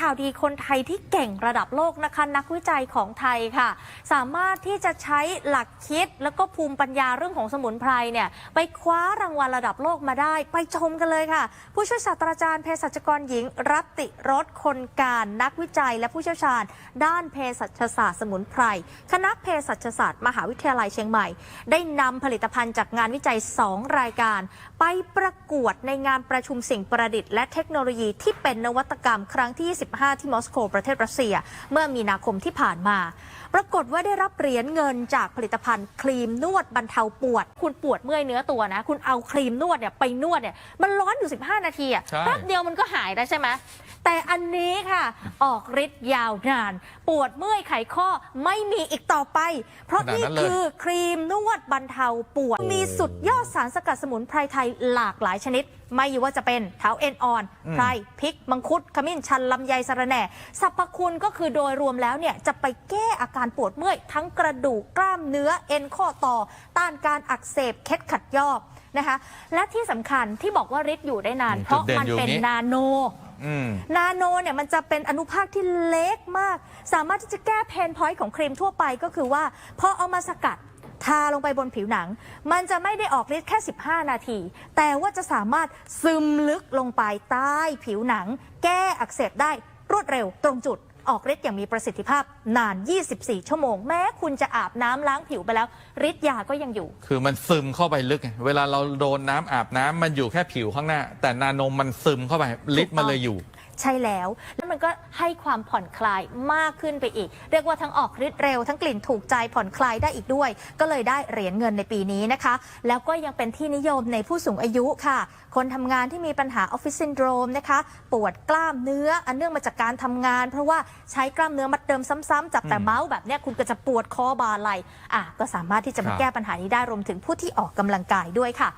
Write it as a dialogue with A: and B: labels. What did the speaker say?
A: ข่าวดีคนไทยที่เก่งระดับโลกนะคะ นักวิจัยของไทยค่ะ สามารถที่จะใช้หลักคิดแล้วก็ภูมิปัญญาเรื่องของสมุนไพรเนี่ยไปคว้ารางวัลระดับโลกมาได้ ไปชมกันเลยค่ะ ผู้ช่วยศาสตราจารย์เภสัชกรหญิง รัติรสคนการนักวิจัย และผู้เชี่ยวชาญ ด้านเภสัชศาสตร์สมุนไพรคณะเภสัชศาสตร์ มหาวิทยาลัยเชียงใหม่ ได้นำผลิตภัณฑ์จากงานวิจัย 2 รายการ ไปประกวดในงานประชุมสิ่งประดิษฐ์และเทคโนโลยีที่เป็นนวัตกรรมครั้งที่25ที่มอสโกประเทศรัสเซีย เมื่อมีนาคมที่ผ่านมา ปรากฏว่าได้รับเหรียญเงินจากผลิตภัณฑ์ครีมนวดบรรเทาปวด คุณปวดเมื่อยเนื้อตัวนะ คุณเอาครีมนวดเนี่ยไปนวดเนี่ยมันร้อนอยู่ 15 นาทีอะ
B: ใช่
A: แป๊บเดียวมันก็หายแล้วใช่ไหมแต่อันนี้ค่ะ ออกฤทธิ์ยาวนาน ปวดเมื่อยไขข้อไม่มีอีกต่อไป เพราะ
B: ขนาด
A: นี่
B: นั้นเลย
A: คือครีมนวดบรรเทาปวด มีสุดยอดสารสกัดสมุนไพรไทยหลากหลายชนิด ไม่ว่าจะเป็นเท้าเอ็นอ่อน
B: อืม
A: ไพรพริก มังคุด ขมิ้นชันลำไยสะระแหน่สรรพคุณก็คือโดยรวมแล้วเนี่ยจะไปแก้อาการปวดเมื่อยทั้งกระดูกกล้ามเนื้อเอ็นข้อต่อ ต้านการอักเสบเคล็ดขัดยอกนะคะและที่สำคัญที่บอกว่าฤทธิ์อยู่ได้นาน
B: อืม
A: เพราะ
B: จุดเด่น
A: มัน
B: อยู่
A: เป็น
B: นี้
A: นาโน
B: อืม
A: นาโนเนี่ยมันจะเป็นอนุภาคที่เล็กมาก สามารถที่จะแก้เพนพอยต์ของครีมทั่วไปก็คือว่าพอเอามาสกัดทาลงไปบนผิวหนัง มันจะไม่ได้ออกฤทธิ์แค่ 15 นาที แต่ว่าจะสามารถซึมลึกลงไปใต้ผิวหนัง แก้อักเสบได้รวดเร็วตรงจุด ออกฤทธิ์อย่างมีประสิทธิภาพนาน 24 ชั่วโมง แม้คุณจะอาบน้ำล้างผิวไปแล้วฤทธิ์ยาก็ยังอยู่
B: คือมันซึมเข้าไปลึกไงเวลาเราโดนน้ำอาบน้ำมันอยู่แค่ผิวข้างหน้า แต่นาโนมมันซึมเข้าไปลิตรมันเลยอยู่
A: ใช่แล้ว แล้วมันก็ให้ความผ่อนคลายมากขึ้นไปอีก เรียกว่าทั้งออกฤทธิ์เร็ว ทั้งกลิ่นถูกใจผ่อนคลายได้อีกด้วย ก็เลยได้เหรียญเงินในปีนี้นะคะ แล้วก็ยังเป็นที่นิยมในผู้สูงอายุค่ะ คนทำงานที่มีปัญหาออฟฟิศซินโดรมนะคะ ปวดกล้ามเนื้ออันเนื่องมาจากการทำงาน เพราะว่าใช้กล้ามเนื้อมัดเดิมซ้ำๆจับแต่
B: อืม
A: เมาส์แบบเนี้ยคุณก็จะปวดคอบ่าไหล่อะก็สามารถที่จะมา
B: ครับ
A: แก้ปัญหานี้ได้รวมถึงผู้ที่ออกกำลังกายด้วยค่ะ